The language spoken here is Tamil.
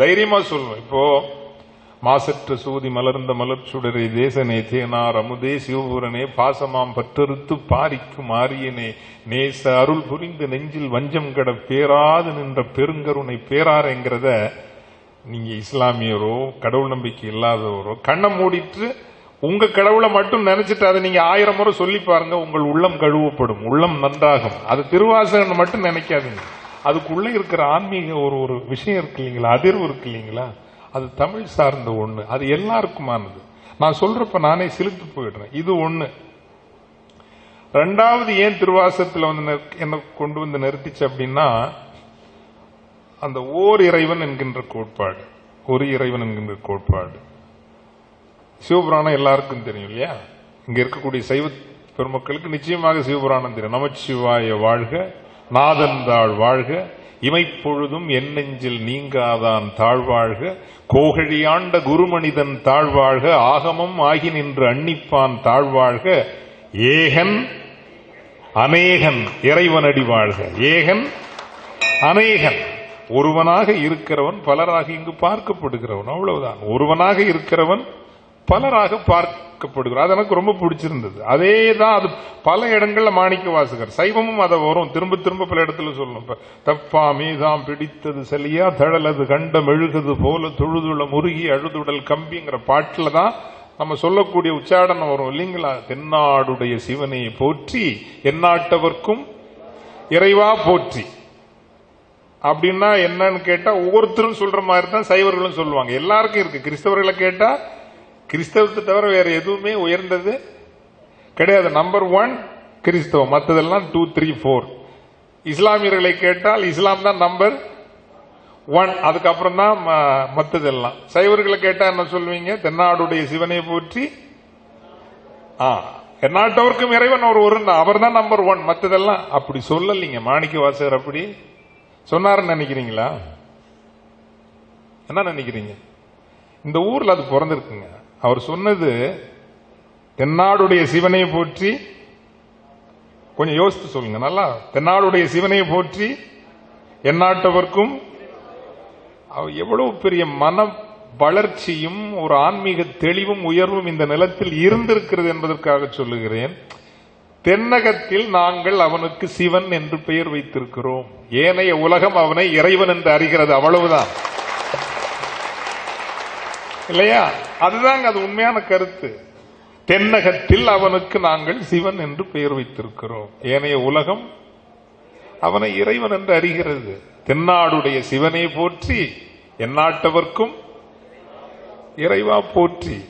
தைரியமா சொல்லுவேன் இப்போ மாசற்ற சூதி மலர்ந்த மலர்ச்சுடரை தேசனே தேனார் அமுதே சிவபுரனே பாசமாம் பற்றறுத்து பாரிக்கு மாறியனே நேச அருள் புரிந்து நெஞ்சில் வஞ்சம் கட பேராது நின்ற பெருங்கருணை பேராருங்கிறத நீங்க இஸ்லாமியரோ கடவுள் நம்பிக்கை இல்லாதவரோ கண்ணை மூடிட்டு உங்க கடவுளை மட்டும் நினைச்சிட்டு அதை நீங்க ஆயிரம் முறை சொல்லி பாருங்க உங்கள் உள்ளம் கழுவப்படும். உள்ளம் நன்றாகும். அது திருவாசகன் மட்டும் நினைக்காதுங்க. அதுக்குள்ளே இருக்கிற ஆன்மீக ஒரு ஒரு விஷயம் இருக்கு இல்லைங்களா? அதிர்வு இருக்கு இல்லைங்களா? அது தமிழ் சார்ந்த ஒன்று அது எல்லாருக்குமானது. நான் சொல்றப்ப நானே சிலுத்து போயிடுறேன். இது ஒன்று ரெண்டாவது ஏன் திருவாசத்தில் வந்து என்ன கொண்டு வந்து நிறுத்திச்சு அப்படின்னா அந்த ஓர் இறைவன் என்கின்ற கோட்பாடு. ஒரு இறைவன் என்கின்ற கோட்பாடு. சிவபுராணம் எல்லாருக்கும் தெரியும் இல்லையா? இங்க இருக்கக்கூடிய சைவ பெருமக்களுக்கு நிச்சயமாக சிவபுராணம் தெரியும். நமச்சிவாய வாழ்க. நாதந்தாள் வாழ்க இமைப்பொழுதும் என் நெஞ்சில் நீங்காதான் தாழ்வாழ்க கோகழியாண்ட குருமனிதன் தாழ்வாழ்க ஆகமம் ஆகி நின்று அன்னிப்பான் தாழ்வாழ்க ஏகன் அநேகன் இறைவனடி வாழ்க. ஏகன் அநேகன். ஒருவனாக இருக்கிறவன் பலராக இங்கு பார்க்கப்படுகிறவன். அவ்வளவுதான். ஒருவனாக இருக்கிறவன் பலராக பார்க்கப்படுகிறோம் அது எனக்கு ரொம்ப பிடிச்சிருந்தது. அதே தான் அது பல இடங்களில் மாணிக்க வாசகர். சைவமும் அதை வரும். திரும்ப திரும்ப பல இடத்துல சொல்லணும் இப்போ தப்பா மீதாம் பிடித்தது செலியா தழலது கண்ட எழுகுது போல தொழுதுள முருகி அழுதுடல் கம்பிங்கிற பாட்டில் தான் நம்ம சொல்லக்கூடிய உச்சாடனம் வரும் இல்லைங்களா? தென்னாடுடைய சிவனை போற்றி எந்நாட்டவர்க்கும் இறைவா போற்றி. அப்படின்னா என்னன்னு கேட்டா ஒவ்வொருத்தரும் சொல்ற மாதிரி தான் சைவர்களும் சொல்லுவாங்க. எல்லாருக்கும் இருக்கு. கிறிஸ்தவர்களை கேட்டா கிறிஸ்தவத்தை தவிர வேற எதுவுமே உயர்ந்தது கிடையாது. நம்பர் ஒன் கிறிஸ்தவம். மற்றதெல்லாம் டூ த்ரீ ஃபோர் இஸ்லாமியர்களை கேட்டால் இஸ்லாம் தான் நம்பர் ஒன் அதுக்கப்புறம் தான் ம- சைவர்களை கேட்டா என்ன சொல்லுவீங்க தென்னாடுடைய சிவனை போற்றி ஆ எந்நாட்டவருக்கும் இறைவன் அவர் ஒரு அவர் தான் நம்பர் ஒன் மற்றதெல்லாம் அப்படி சொல்லலைங்க. மாணிக்க வாசகர் அப்படி சொன்னாருன்னு நினைக்கிறீங்களா? என்ன நினைக்கிறீங்க? இந்த ஊர்ல அது பிறந்திருக்குங்க. அவர் சொன்னது தென்னாடுடைய சிவனை போற்றி கொஞ்சம் யோசித்து சொல்லுங்க நல்லா தென்னாடுடைய சிவனை போற்றி எந்நாட்டவர்க்கும் அவர் எவ்வளவு பெரிய மன வளர்ச்சியும் ஒரு ஆன்மீக தெளிவும் உயர்வும் இந்த நிலத்தில் இருந்திருக்கிறது என்பதற்காக சொல்லுகிறேன். தென்னகத்தில் நாங்கள் அவனுக்கு சிவன் என்று பெயர் வைத்திருக்கிறோம். ஏனைய உலகம் அவனை இறைவன் என்று அறிகிறது அவ்வளவுதான். இல்லையா? அதுதாங்க அது உண்மையான கருத்து. தென்னகத்தில் அவனுக்கு நாங்கள் சிவன் என்று பெயர் வைத்திருக்கிறோம். ஏனைய உலகம் அவனை இறைவன் என்று அறிகிறது. தென்னாடுடைய சிவனை போற்றி எந்நாட்டவர்க்கும் இறைவா போற்றி.